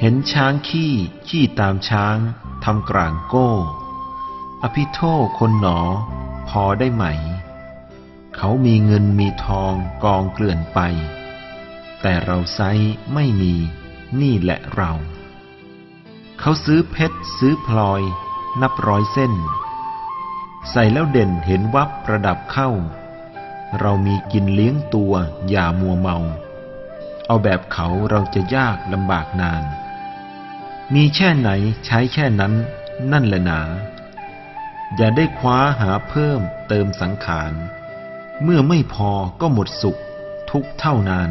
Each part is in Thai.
เห็นช้างขี้ขี้ตามช้างทำกลางโก้ อภิโทษคนหนอ พอได้ไหม เขามีเงินมีทองกองเกลื่อนไป แต่เราไซไม่มีนี่แหละเรา เขาซื้อเพชรซื้อพลอย นับร้อยเส้น ใส่แล้วเด่นเห็นวับประดับเข้า เรามีกินเลี้ยงตัวอย่ามัวเมา เอาแบบเขาเราจะยากลำบากนาน มีแช่ไหนใช้แค่นั้น นั่นแหละหนา อย่าได้คว้าหาเพิ่มเติมสังขาร เมื่อไม่พอก็หมดสุขทุกเท่านาน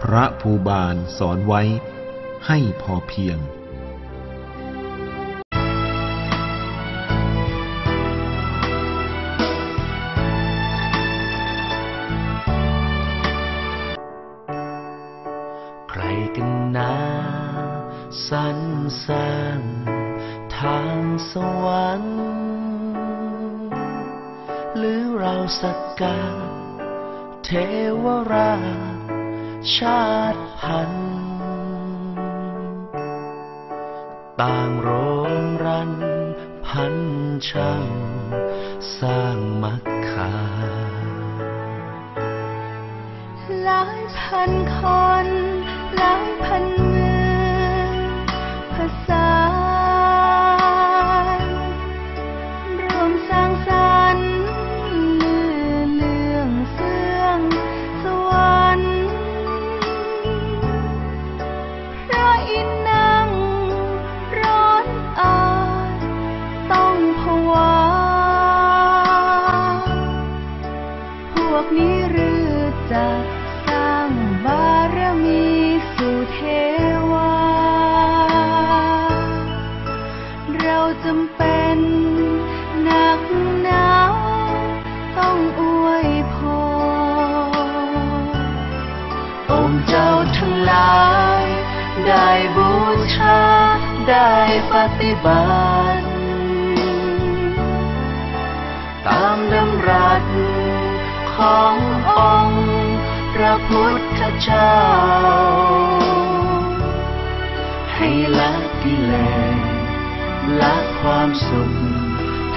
พระภูบาลสอนไว้ให้พอเพียง สรรสร้างทางสวรรค์หรือเราสักกาเทวราชชาติพันธ์ต่างโรงรันพันช่างสร้างมักคาหลายพันคน ชาได้ปฏิบัติ ตามดำรัสขององค์พระพุทธเจ้า ให้ละกิเลสละความสุข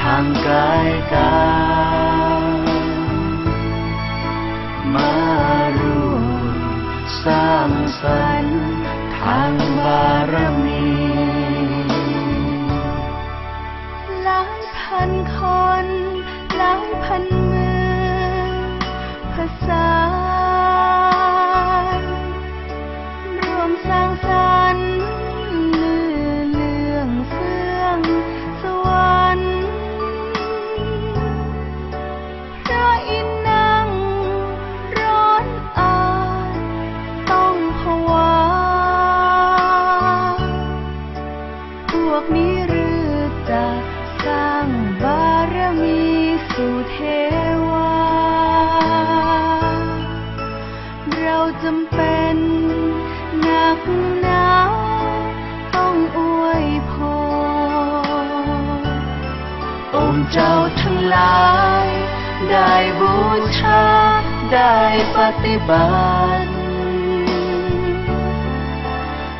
ทางกายกายมารวมสร้างสรรค์ สู่เทวา เราจำเป็นหนักหนาต้องอวยพรองค์เจ้าทั้งหลาย ได้บูชา ได้ปฏิบัติ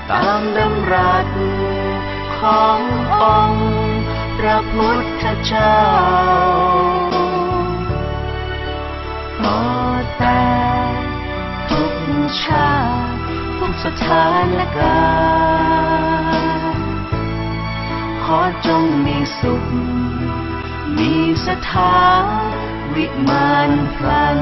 ตามดำรัสขององค์พระพุทธเจ้า ขอแต่ทุกชาติทุกสถานการณ์ขอจงมีสุข มีสถานวิมานพลัน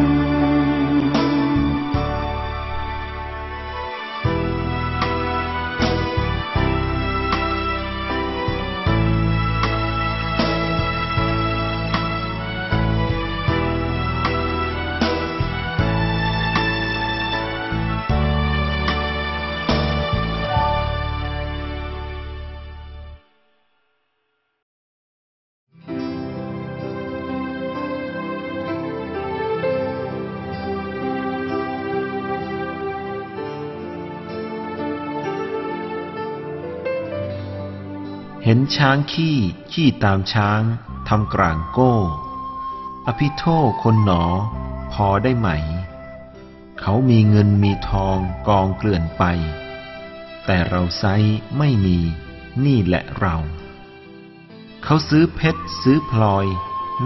เห็นช้างขี้ขี้ตามช้างทำกลางโก้ อภิโทษคนหนอ พอได้ไหม เขามีเงินมีทองกองเกลื่อนไป แต่เราไซไม่มีนี่แหละเรา เขาซื้อเพชรซื้อพลอย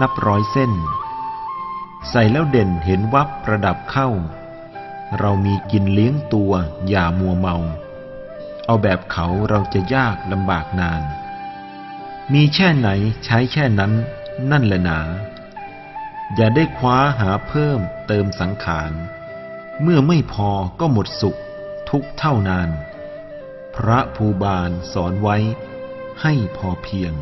นับร้อยเส้น ใส่แล้วเด่นเห็นวับประดับเข้า เรามีกินเลี้ยงตัวอย่ามัวเมา เอาแบบเขาเราจะยากลำบากนาน มีแช่ไหนใช้แช่นั้นนั่นแหละหนา อย่าได้คว้าหาเพิ่มเติมสังขาร เมื่อไม่พอก็หมดสุขทุกเท่านาน พระภูบาลสอนไว้ให้พอเพียง